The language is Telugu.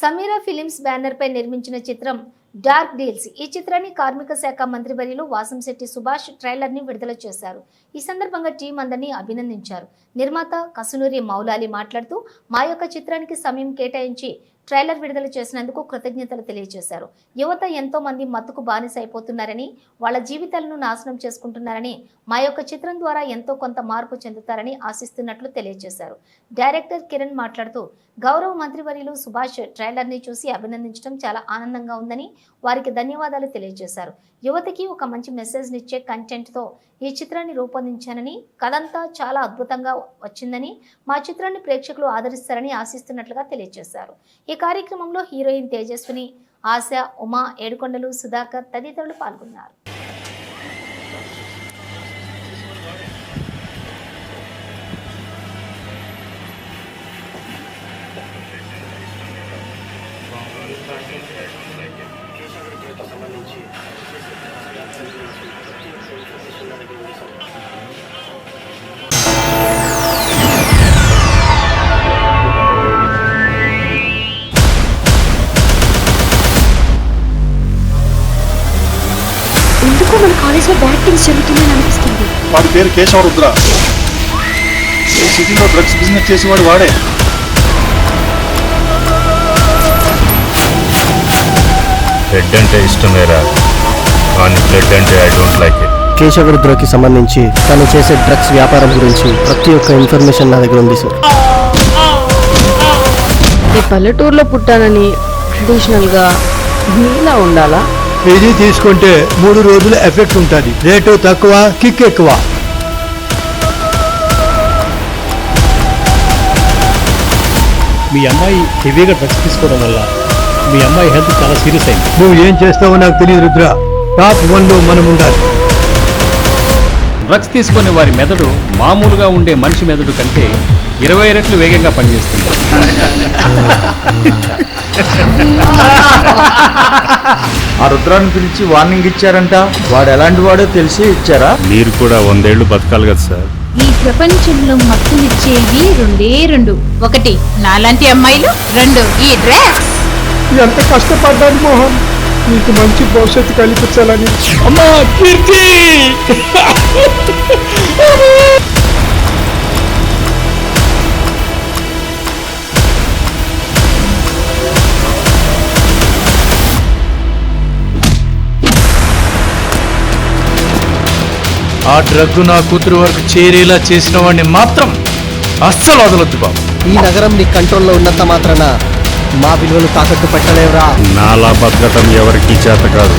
సమీరా ఫిలిమ్స్ బ్యానర్ పై నిర్మించిన చిత్రం డార్క్ డీల్స్. ఈ చిత్రాన్ని కార్మిక శాఖ మంత్రి బరిలో వాసంశెట్టి సుభాష్ ట్రైలర్ని విడుదల చేశారు. ఈ సందర్భంగా టీం అందరినీ అభినందించారు. నిర్మాత కసునూరి మౌలాలి మాట్లాడుతూ మా యొక్క చిత్రానికి సమయం కేటాయించి ట్రైలర్ విడుదల చేసినందుకు కృతజ్ఞతలు తెలియజేశారు. యువత ఎంతో మంది మత్తుకు బానిస అయిపోతున్నారని వాళ్ళ జీవితాలను నాశనం చేసుకుంటున్నారని మా యొక్క చిత్రం ద్వారా ఎంతో కొంత మార్పు చెందుతారని ఆశిస్తున్నట్లు తెలియజేశారు. డైరెక్టర్ కిరణ్ మాట్లాడుతూ గౌరవ మంత్రివర్యులు సుభాష్ ట్రైలర్ని చూసి అభినందించడం చాలా ఆనందంగా ఉందని వారికి ధన్యవాదాలు తెలియజేశారు. యువతకి ఒక మంచి మెసేజ్నిచ్చే కంటెంట్తో ఈ చిత్రాన్ని రూపొందించానని కథంతా చాలా అద్భుతంగా వచ్చిందని మా చిత్రాన్ని ప్రేక్షకులు ఆదరిస్తారని ఆశిస్తున్నట్లుగా తెలియజేశారు. ఇక కార్యక్రమంలో హీరోయిన్ తేజస్విని ఆశ ఉమా ఏడుకొండలు సుధాకర్ తదితరులు పాల్గొన్నారు. ఎందుకో మన కాలేజ్లో బ్యాడ్ థింగ్స్ జరుగుతున్నాయని అనిపిస్తుంది. వాడి పేరు కేశవ రుద్ర ఈ సిటీలో డ్రగ్స్ బిజినెస్ చేసేవాడు వాడే. రెడ్ అంటే ఇష్టమేరా కానీ బ్లడ్ అంటే ఐ డోంట్ లైక్ ఇట్ కేశవరుద్రకి సంబంధించి తను చేసే డ్రగ్స్ వ్యాపారం గురించి ప్రతి ఒక్క ఇన్ఫర్మేషన్ నా దగ్గర ఉంది సార్. ఈ పల్లెటూరులో పుట్టానని ట్రెడిషనల్గా నీలా ఉండాలా? ఇది తీసుకుంటే మూడు రోజులు ఎఫెక్ట్ ఉంటుంది. రేటు తక్కువ కిక్ ఎక్కువ. మీ అమ్మాయి హెవీగా డ్రగ్స్ తీసుకోవడం వల్ల మీ అమ్మాయి హెల్త్ చాలా సీరియస్ అయింది. నువ్వు ఏం చేస్తావో నాకు తెలియదు రుద్ర. టాప్ వన్లో మనం ఉండాలి. డ్రగ్స్ తీసుకునే వారి మెదడు మామూలుగా ఉండే మనిషి మెదడు కంటే ఇరవై రెట్లు వేగంగా పనిచేస్తుంది. ఆ రుద్రాన్ని పిలిచి వార్నింగ్ ఇచ్చారంట. వాడు ఎలాంటి వాడో తెలిసి ఇచ్చారా? మీరు కూడా వందేళ్ళు బతకాలి కదా సార్. ఈ ప్రపంచంలో మత్తునిచ్చేవి రెండే రెండు. ఒకటి నాలాంటి అమ్మాయిలు. రెండు ఈ డ్రగ్స్ ఎంత కష్టపడ్డాను మోహన్? నీకు మంచి భవిష్యత్తు కల్పించాలని. అమ్మా కీర్తి! ఆ డ్రగ్ నా కూతురు వరకు చేరేలా చేసిన వాడిని మాత్రం అస్సలు వదలొద్దు బాబు. ఈ నగరం నీ కంట్రోల్లో ఉన్నంత మాత్రాన మా విలువలు తాకట్టు పెట్టలేవురా. నాలా బతకటం ఎవరికి చేత కాదు.